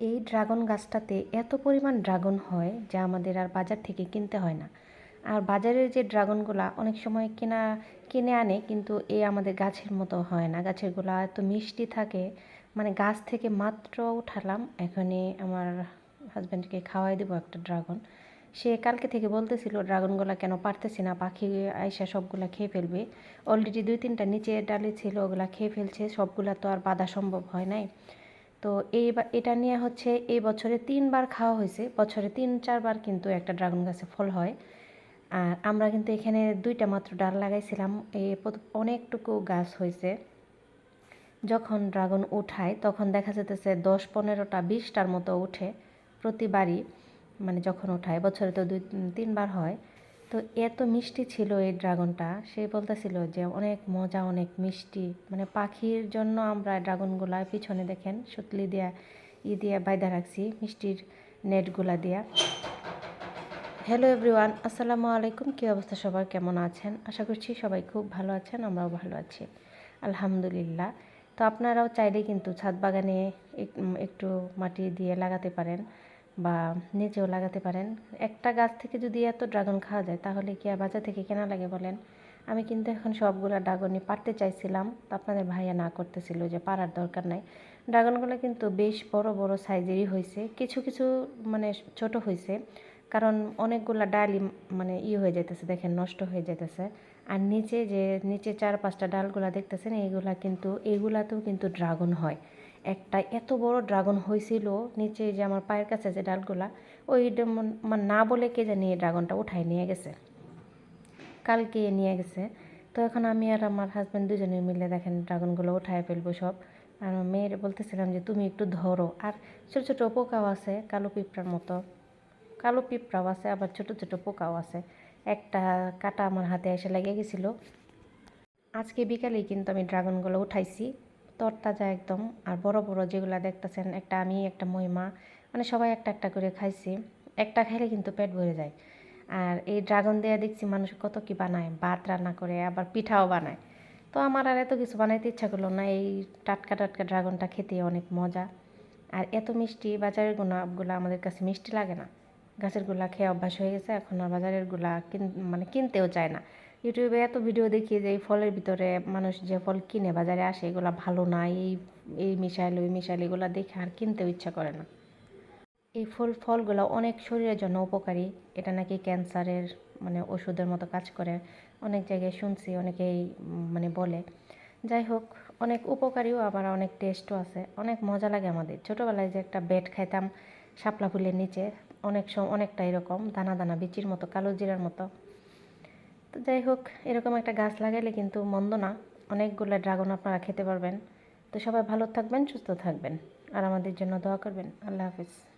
এই ড্রাগন গাছটাতে এত পরিমাণ ড্রাগন হয় যা আমাদের আর বাজার থেকে কিনতে হয় না। আর বাজারের যে ড্রাগনগুলা অনেক সময় কেনা, কিনে আনে কিন্তু এ আমাদের গাছের মতো হয় না। গাছেরগুলা এত মিষ্টি থাকে। মানে গাছ থেকে মাত্র উঠালাম, এখনই আমার হাজব্যান্ডকে খাওয়াই দেবো একটা ড্রাগন। সে কালকে থেকে বলতেছিল, ড্রাগনগুলা কেন পারতেছি না? পাখি আইসা সবগুলা খেয়ে ফেলবে। অলরেডি দুই তিনটা নিচে ডালে ছিল, ওগুলা খেয়ে ফেলছে। সবগুলা তো আর বাঁধা সম্ভব হয় নাই। তো এই এটা নিয়ে হচ্ছে এই বছরে তিনবার খাওয়া হয়েছে। বছরে তিন, চারবার কিন্তু একটা ড্রাগন গাছে ফল হয়। আর আমরা কিন্তু এখানে দুইটা মাত্র ডাল লাগাইছিলাম। এই অনেকটুকু গাছ হয়েছে। যখন ড্রাগন উঠায়, তখন দেখা যেতেছে দশ, পনেরোটা, বিশটার মতো উঠে প্রতিবারই মানে যখন ওঠায় বছরে তো দুই, তিনবার হয়। তো এত মিষ্টি ছিল এই ড্রাগনটা। সে বলতেছিল যে, অনেক মজা, অনেক মিষ্টি। মানে পাখির জন্য আমরা ড্রাগনগুলা পিছনে দেখেন, সুতলি দিয়া, ই দিয়া বাইদা রাখছি, মিষ্টির নেটগুলা দিয়া। হ্যালো এভরিওয়ান আসসালামু আলাইকুম। কী অবস্থা সবার? কেমন আছেন? আশা করছি সবাই খুব ভালো আছেন, আমরাও ভালো আছি। আলহামদুলিল্লাহ। তো আপনারাও চাইলে কিন্তু ছাদ বাগানে একটু মাটি দিয়ে লাগাতে পারেন। বা নিচেও লাগাতে পারেন। একটা গাছ থেকে যদি এত ড্রাগন খাওয়া যায়, তাহলে কি আর বাজার থেকে কেনা লাগে বলেন? আমি কিন্তু এখন সবগুলো ড্রাগনই পারতে চাইছিলাম, তো আপনাদের ভাইয়া না করতেছিল যে পারার দরকার নাই। ড্রাগনগুলো কিন্তু বেশ বড় বড় সাইজেরই হয়েছে। কিছু কিছু মানে ছোট হয়েছে, কারণ অনেকগুলা ডালই মানে ই হয়ে যাইতেছে, দেখেন নষ্ট হয়ে যাইতেছে। আর নিচে যে, নিচে চার পাঁচটা ডালগুলা দেখতেছেন, এইগুলা কিন্তু, এইগুলাতেও কিন্তু ড্রাগন হয়। একটা এত বড় ড্রাগন হয়েছিল নিচে যে আমার পায়ের কাছে যে ডালগুলা, ওই মানে না বলে কে জানি এই ড্রাগনটা উঠাই নিয়ে গেছে। কালকে নিয়ে গেছে। তো এখন আমি আর আমার হাজব্যান্ড দুজনে মিলে দেখেন ড্রাগনগুলো উঠায় ফেলব সব। আর মেয়ের বলতেছিলাম যে, তুমি একটু ধরো। আর ছোটো ছোটো পোকাও আছে, কালো পিঁপড়ার মতো। কালো পিঁপড়াও আছে, আবার ছোট ছোট পোকাও আছে। একটা কাটা আমার হাতে এসে লেগে গেছিল। আজকে বিকালেই কিন্তু আমি ড্রাগনগুলো উঠাইছি। তরতাজা একদম। আর বড় বড় যেগুলো দেখতেছেন, একটা আমি, একটা মহিমা মানে সবাই একটা একটা করে খাইছি। একটা খাইলে কিন্তু পেট ভরে যায়। আর এই ড্রাগন দেয়া দেখছি মানুষ কত কি বানায়, ভাত রান্না করে, আবার পিঠাও বানায়। তো আমার আর এত কিছু বানাইতে ইচ্ছা করল না, এই টাটকা টাটকা ড্রাগনটা খেতে অনেক মজা। আর এত মিষ্টি বাজারের গুণাগুলো আমাদের কাছে মিষ্টি লাগে না। গাছেরগুলা খেয়ে অভ্যাস হয়ে গেছে, এখন আর বাজারেরগুলা মানে কিনতেও চায় না। ইউটিউবে এত ভিডিও দেখি যে এই ফলের ভিতরে মানুষ যে ফল কিনে বাজারে আসে, এগুলো ভালো না, এই এই মিশাইল, ওই মিশাইল, এগুলো দেখে আর কিনতেও ইচ্ছা করে না। এই ফল, ফলগুলো অনেক শরীরের জন্য উপকারী। এটা নাকি ক্যান্সারের মানে ওষুধের মতো কাজ করে। অনেক জায়গায় শুনছি, অনেকেই মানে বলে। যাই হোক, অনেক উপকারীও, আবার অনেক টেস্টও আছে। অনেক মজা লাগে আমাদের। ছোটোবেলায় যে একটা বেড খাইতাম শাপলা ফুলের নিচে, অনেক সময় অনেকটা এরকম, দানা দানা, বিচির মতো, কালো জিরার মতো। তো যাই হোক, এরকম একটা গাছ লাগাইলে কিন্তু মন্দ না। অনেকগুলো ড্রাগন আপনারা খেতে পারবেন। তো সবাই ভালো থাকবেন, সুস্থ থাকবেন। আর আমাদের জন্য দোয়া করবেন। আল্লাহ হাফিজ।